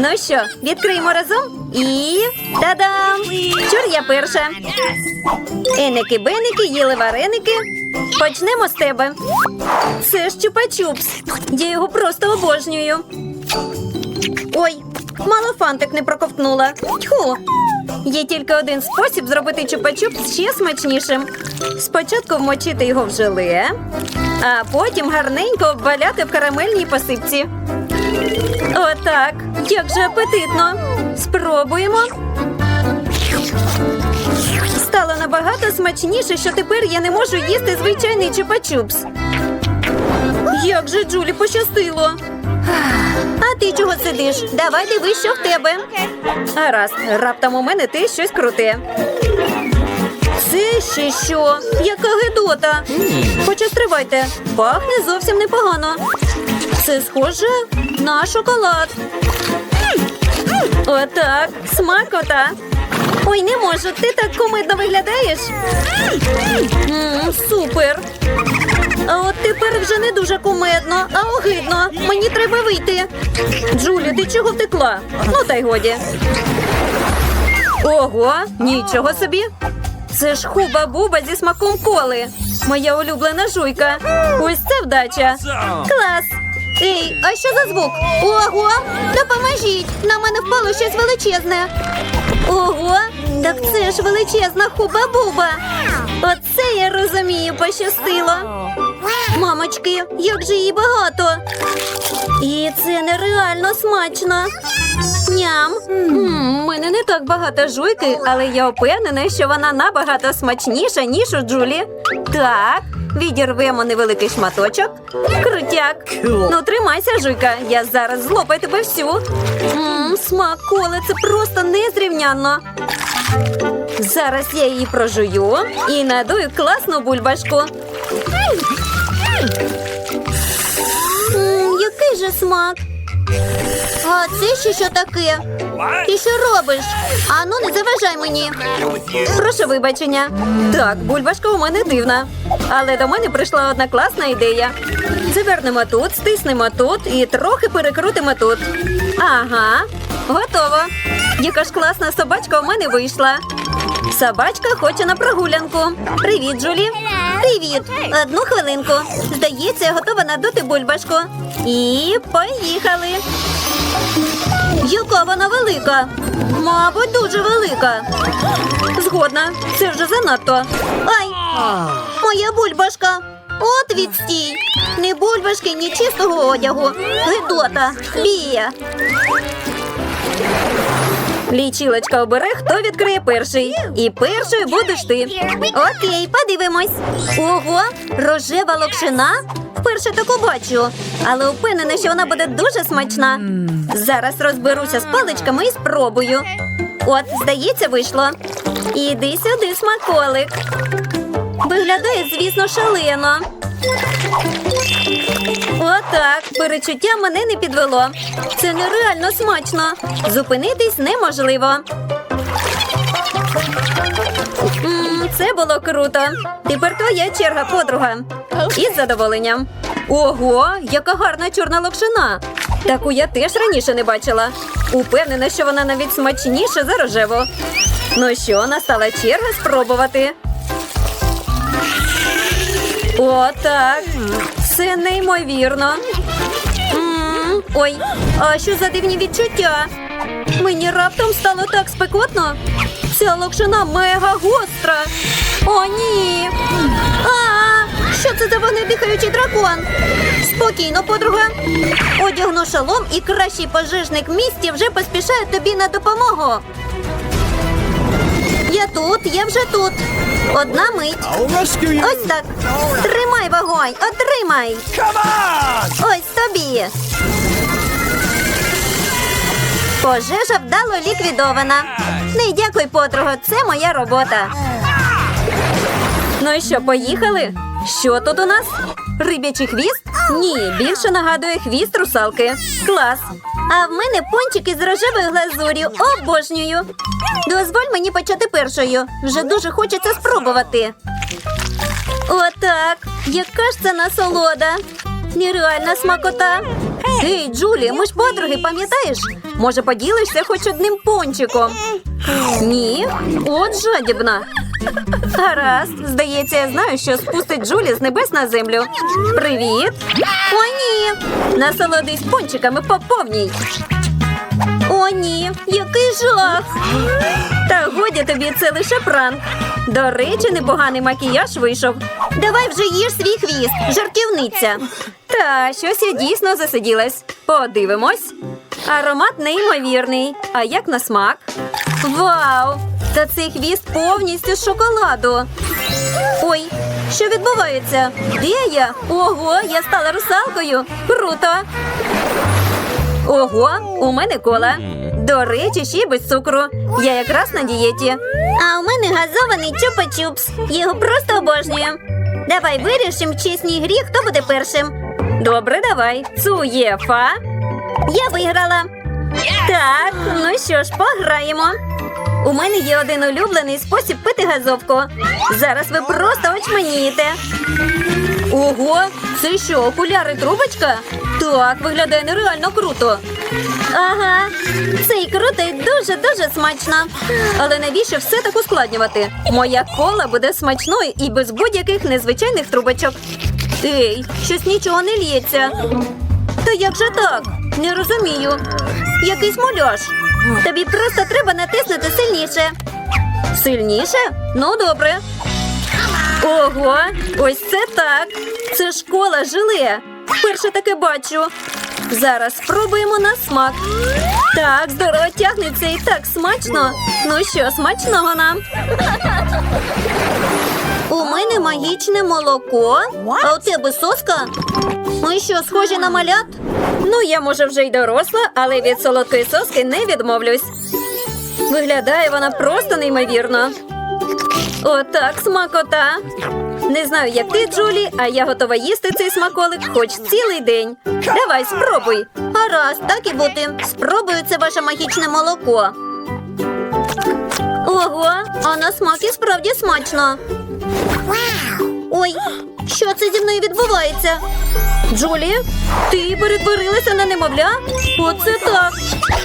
Ну що, відкриємо разом і та-дам! Чур я перша. Еники-беники їли вареники. Почнемо з тебе. Це ж чупа-чупс. Я його просто обожнюю. Ой, мало фантик не проковтнула. Тьху. Є тільки один спосіб зробити чупа-чупс ще смачнішим. Спочатку вмочити його в желе, а потім гарненько обваляти в карамельній посипці. Отак. Як же апетитно. Спробуємо. Стало набагато смачніше, що тепер я не можу їсти звичайний чупа-чупс. Як же Джулі пощастило. А ти чого сидиш? Давай дивись, що в тебе. Гаразд, раптом у мене те щось круте. Це ще що? Яка гидота? Хоча стривайте, пахне зовсім непогано. Це схоже на шоколад. Отак, смакота. Ой, не можу, ти так кумидно виглядаєш. Супер. А от тепер вже не дуже кумедно, а огидно. Мені треба вийти. Джулі, ти чого втекла? Ну та й годі. Ого, нічого собі. Це ж хуба-буба зі смаком коли. Моя улюблена жуйка. Ось це вдача. Клас. А що за звук? Ого, допоможіть! На мене впало щось величезне. Ого, так це ж величезна хуба-буба. Оце я розумію, пощастило. Мамочки, як же її багато. І це нереально смачно. Ням. У мене не так багато жуйки, але я впевнена, що вона набагато смачніша, ніж у Джулі. Так, відірвемо невеликий шматочок. Крутяк. Ну, тримайся, жуйка. Я зараз злопаю тебе всю. М, смак коли це просто незрівнянно. Зараз я її прожую і надую класну бульбашку. М, який же смак? А це ще що таке? Ти що робиш? Ану, не заважай мені. Прошу вибачення. Так, бульбашка у мене дивна. Але до мене прийшла одна класна ідея. Завернемо тут, стиснемо тут і трохи перекрутимо тут. Ага, готово. Яка ж класна собачка у мене вийшла. Собачка хоче на прогулянку. Привіт, Джулі. Привіт. Одну хвилинку. Здається, я готова надути бульбашку. І поїхали. Яка вона велика? Мабуть, дуже велика. Згодна, це вже занадто. Ай! Моя бульбашка. От відстій. Ні бульбашки, ні чистого одягу. Гидота. Бія. Лічилочка обере, хто відкриє перший. І першою будеш ти. Окей, подивимось. Ого, рожева локшина. Вперше таку бачу, але впевнена, що вона буде дуже смачна. Зараз розберуся з паличками і спробую. От, здається, вийшло. Іди сюди, смаколик. Виглядає, звісно, шалено. Отак, перечуття мене не підвело. Це нереально смачно. Зупинитись неможливо. М, Це було круто. Тепер твоя черга, подруга. Із задоволенням. Ого, яка гарна чорна локшина. Таку я теж раніше не бачила. Упевнена, що вона навіть смачніша за рожеву. Ну що, настала черга спробувати. Отак. Це неймовірно. Ой, а що за дивні відчуття? Мені раптом стало так спекотно. Ця локшина мега гостра. О, ні. А, що це за вогнедихаючий дракон? Спокійно, подруга. Одягну шолом і кращий пожежник в місті вже поспішає тобі на допомогу. Я тут, я вже тут. Одна мить. Ось так. Тримай вогонь, отримай. Ось тобі. Пожежа вдало ліквідована. Не дякуй, подруга, це моя робота. Ну і що, поїхали? Що тут у нас? Рибячий хвіст? Ні, більше нагадує хвіст русалки. Клас. А в мене пончики з рожевою глазур'ю. Обожнюю. Дозволь мені почати першою. Вже дуже хочеться спробувати. Отак. Яка ж це насолода? Нереальна смакота. Ей, Джулі, ми ж подруги, пам'ятаєш? Може, поділишся хоч одним пончиком? Ні, от жадібна. Гаразд, здається, я знаю, що спустить Джулі з небес на землю. Привіт! О, ні! Насолодись пончиками по повній. О, ні, який жах! Та годі тобі це лише пранк. До речі, непоганий макіяж вийшов. Давай вже їж свій хвіст, жартівниця. Та щось я дійсно засиділась. Подивимось. Аромат неймовірний. А як на смак? Вау! Та цей хвіст повністю з шоколаду. Ой, що відбувається? Де я? Ого, я стала русалкою. Круто! Ого, у мене кола. До речі, ще й без цукру. Я якраз на дієті. А у мене газований чупа-чупс. Його просто обожнюю. Давай вирішимо в чесній грі, хто буде першим. Добре, давай. Цуєфа. Я виграла. Так, ну що ж, пограємо. У мене є один улюблений спосіб пити газовку. Зараз ви просто очманієте. Ого, це що, окуляри трубочка? Так, виглядає нереально круто. Ага, це і круто, і дуже-дуже смачно. Але навіщо все так ускладнювати? Моя кола буде смачною і без будь-яких незвичайних трубочок. Ей, щось нічого не лється. Та як же так? Не розумію. Якийсь муляж. Тобі просто треба натиснути сильніше. Сильніше? Ну, добре. Ого, ось це так. Це школа желе. Вперше таке бачу. Зараз спробуємо на смак. Так, здорово тягнеться і так смачно. Ну що, смачного нам. У мене магічне молоко. А у тебе соска? Ми що, схожі на малят? Ну, я може вже й доросла, але від солодкої соски не відмовлюсь. Виглядає вона просто неймовірно. Отак смакота. Не знаю, як ти, Джулі, а я готова їсти цей смаколик хоч цілий день. Давай, спробуй. Гаразд, так і бути. Спробую це ваше магічне молоко. Ого, а на смак і справді смачно. Ой, що це зі мною відбувається? Джулі, ти перетворилася на немовля? Оце так.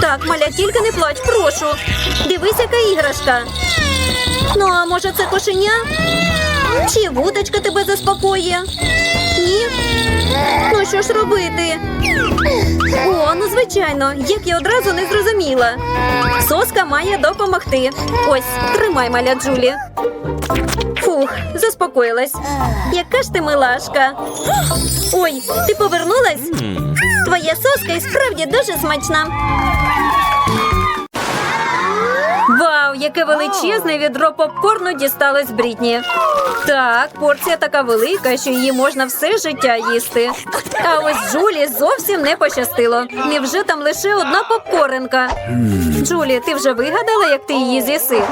Так, маля, тільки не плач, прошу. Дивись, яка іграшка. Ну, а може це кошеня? Чи вудочка тебе заспокоює? Ні? Ну що ж робити? О, ну звичайно, як я одразу не зрозуміла. Соска має допомогти. Ось, тримай, маля Джулі. Фух, заспокоїлась. Яка ж ти милашка. Ой, ти повернулась? Твоя соска і справді дуже смачна. Вау, яке величезне відро попкорну дісталось Брітні. Так, порція така велика, що її можна все життя їсти. А ось Джулі зовсім не пощастило. Невже там лише одна попкоренка? Джулі, ти вже вигадала, як ти її з'їси?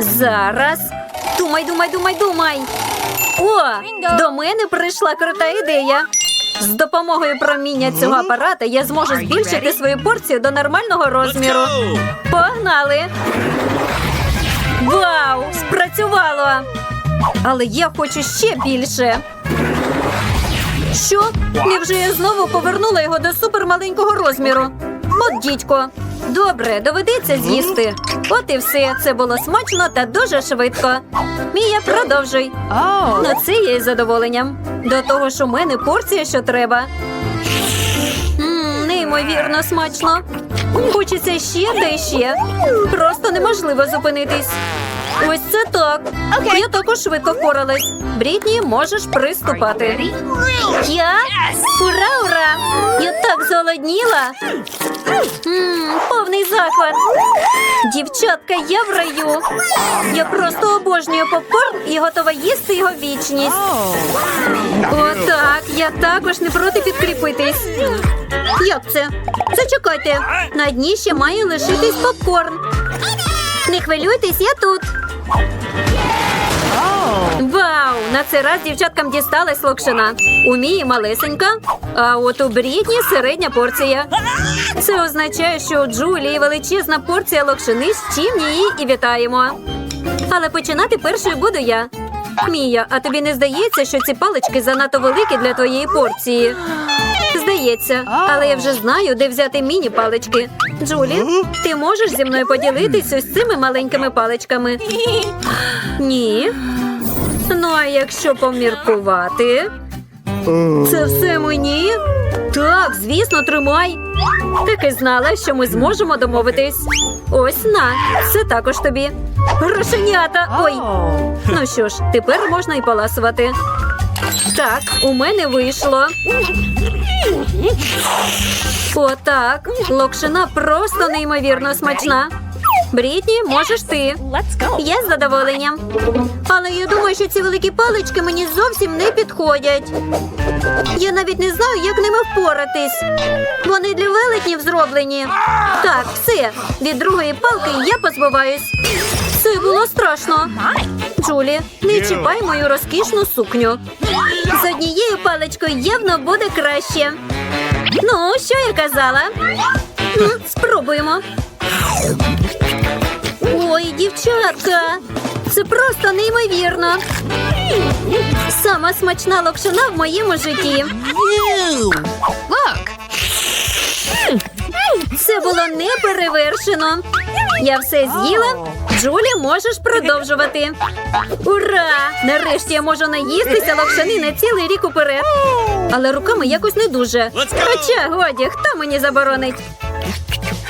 Зараз. Думай, думай, думай, думай. О, до мене прийшла крута ідея. З допомогою проміння цього апарата я зможу збільшити свою порцію до нормального розміру. Погнали! Вау! Спрацювало! Але я хочу ще більше. Що? Невже я знову повернула його до супермаленького розміру? От дідько. Добре, доведеться з'їсти. От і все. Це було смачно та дуже швидко. Мія, продовжуй. Ну, це я із задоволенням. До того ж у мене порція, що треба. Мм, неймовірно смачно. Хочеться ще та ще. Просто неможливо зупинитись. Ось це так. Я також швидко впоралась. Брітні, можеш приступати. Я? Ура, ура! Я так зголодніла. Повний захват. Дівчатка, я в раю. Я просто обожнюю попкорн і готова їсти його вічність. Отак, я також не проти підкріпитись. Як це? Зачекайте. На дні ще має лишитись попкорн. Не хвилюйтесь, я тут. Вау! На цей раз дівчаткам дісталась локшина. У Мії малесенька, а от у Брітні середня порція. Це означає, що у Джулії величезна порція локшини, з чим її і вітаємо. Але починати першою буду я. Мія, а тобі не здається, що ці палички занадто великі для твоєї порції? Здається. Але я вже знаю, де взяти міні-палички. Джулі, ти можеш зі мною поділитись ось цими маленькими паличками? Ні. Ну, а якщо поміркувати, це все мені? Так, звісно, тримай. Так і знала, що ми зможемо домовитись. Ось на, це також тобі. Грошенята! Ой. Ну що ж, тепер можна і поласувати. Так, у мене вийшло. Отак. Локшина просто неймовірно смачна. Брітні, можеш ти. Я з задоволенням. Але я думаю, що ці великі палички мені зовсім не підходять. Я навіть не знаю, як ними впоратись. Вони для велетнів зроблені. Так, все. Від другої палки я позбуваюсь. Це було страшно. Джулі, не чіпай мою розкішну сукню. З однією паличкою явно буде краще. Ну, що я казала? Спробуємо. Ой, дівчатка, це просто неймовірно. Сама смачна локшина в моєму житті. Це було неперевершено. Я все з'їла. Джулі, можеш продовжувати. Ура! Нарешті я можу наїстися локшини на цілий рік уперед. Але руками якось не дуже. Хоча годі, хто мені заборонить?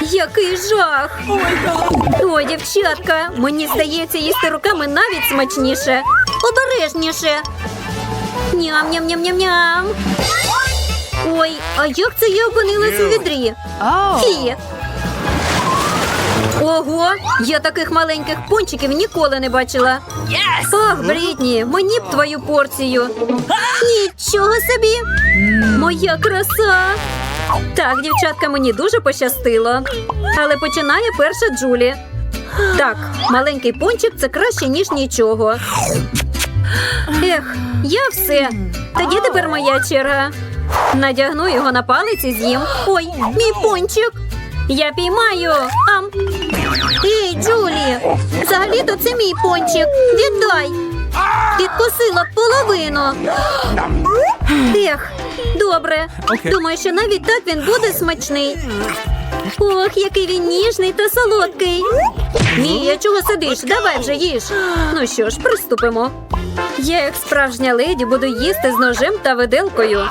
Який жах! О, дівчатка, мені здається, їсти руками навіть смачніше. Обережніше. Ням-ням-ням-ням-ням. Ой, а як це я опинилась у відрі? Фі. Ого, я таких маленьких пончиків ніколи не бачила. Ах, Брітні, мені б твою порцію. Нічого собі. Моя краса. Так, дівчатка, мені дуже пощастило. Але починає перша Джулі. Так, маленький пончик це краще, ніж нічого. Ех, я все. Тоді тепер моя черга. Надягну його на палець і з'їм. Ой, мій пончик. Я піймаю. Ам. Ей, Джулі, взагалі-то це мій пончик. Віддай. Відкусила половину. Ех, добре. Думаю, що навіть так він буде смачний. Ох, який він ніжний та солодкий. Мія, чого сидиш? Давай вже їж. Ну що ж, приступимо. Я, як справжня леді, буду їсти з ножем та виделкою.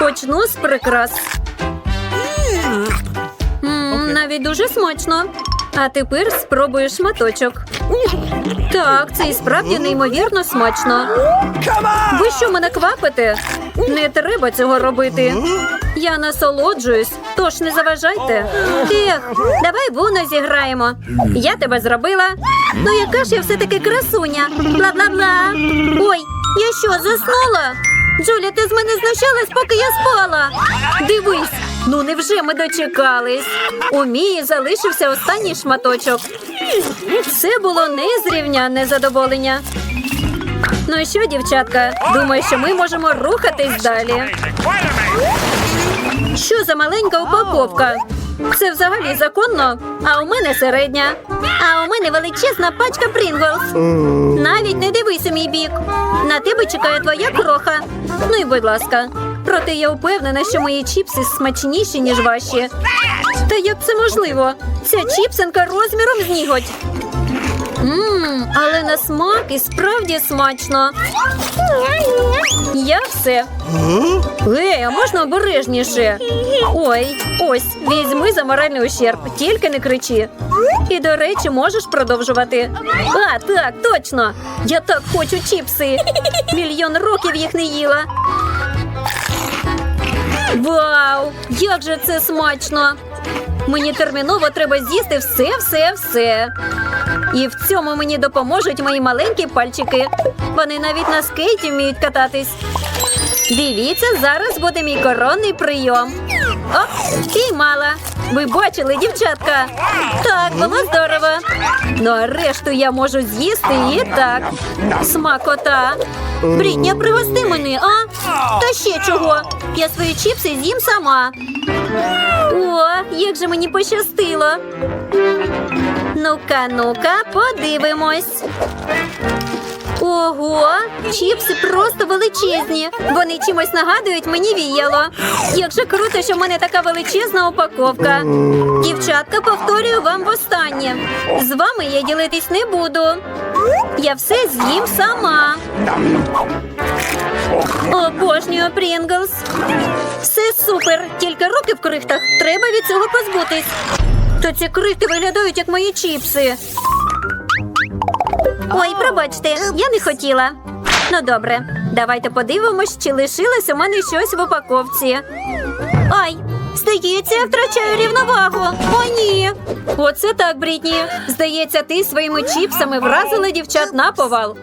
Почну з прикрас. Навіть дуже смачно. А тепер спробую шматочок. Так, це і справді неймовірно смачно. Ви що мене квапите? Не треба цього робити. Я насолоджуюсь, тож не заважайте. Ех, давай в зіграємо. Я тебе зробила. Ну яка ж я все-таки красуня. Бла-бла-бла. Ой, я що, заснула? Джуля, ти з мене знущалась, поки я спала. Дивись, ну невже ми дочекались? У Мії залишився останній шматочок. Це було незрівнянне задоволення. Ну і що, дівчатка? Думаю, що ми можемо рухатись далі. Що за маленька упаковка? Це взагалі законно, а у мене середня. А у мене величезна пачка Прінглс. Навіть не дивись у мій бік. На тебе чекає твоя кроха. Ну і будь ласка. Проте я впевнена, що мої чіпси смачніші, ніж ваші. Та як це можливо? Ця чіпсинка розміром з ніготь. Мм, але на смак і справді смачно. Я все. Ей, а можна обережніше? Ой, ось, візьми за моральний ущерб, тільки не кричи. І, до речі, можеш продовжувати. А, так, точно. Я так хочу чіпси. Мільйон років їх не їла. Вау! Як же це смачно! Мені терміново треба з'їсти все, все, все. І в цьому мені допоможуть мої маленькі пальчики. Вони навіть на скейті вміють кататись. Дивіться, зараз буде мій коронний прийом. Оп, піймала. Ви бачили, дівчатка? Так, було здорово. Ну а решту я можу з'їсти і так. Смакота. Брітня, пригости мене, а? Та ще чого? Я свої чіпси з'їм сама. О, як же мені пощастило. Ну-ка, ну-ка, подивимось. Ого, чіпси просто величезні. Вони чимось нагадують мені віяло. Як же круто, що в мене така величезна упаковка. Дівчатка, повторюю вам востаннє. З вами я ділитись не буду. Я все з'їм сама. Обожнюю Прінглс. Все супер, тільки руки в крихтах. Треба від цього позбутись. То ці крихти виглядають як мої чіпси. Ой, пробачте, я не хотіла. Ну добре, давайте подивимось, чи лишилось у мене щось в упаковці. Ай, здається, я втрачаю рівновагу. О, ні. Оце так, Брітні. Здається, ти своїми чіпсами вразила дівчат на повал.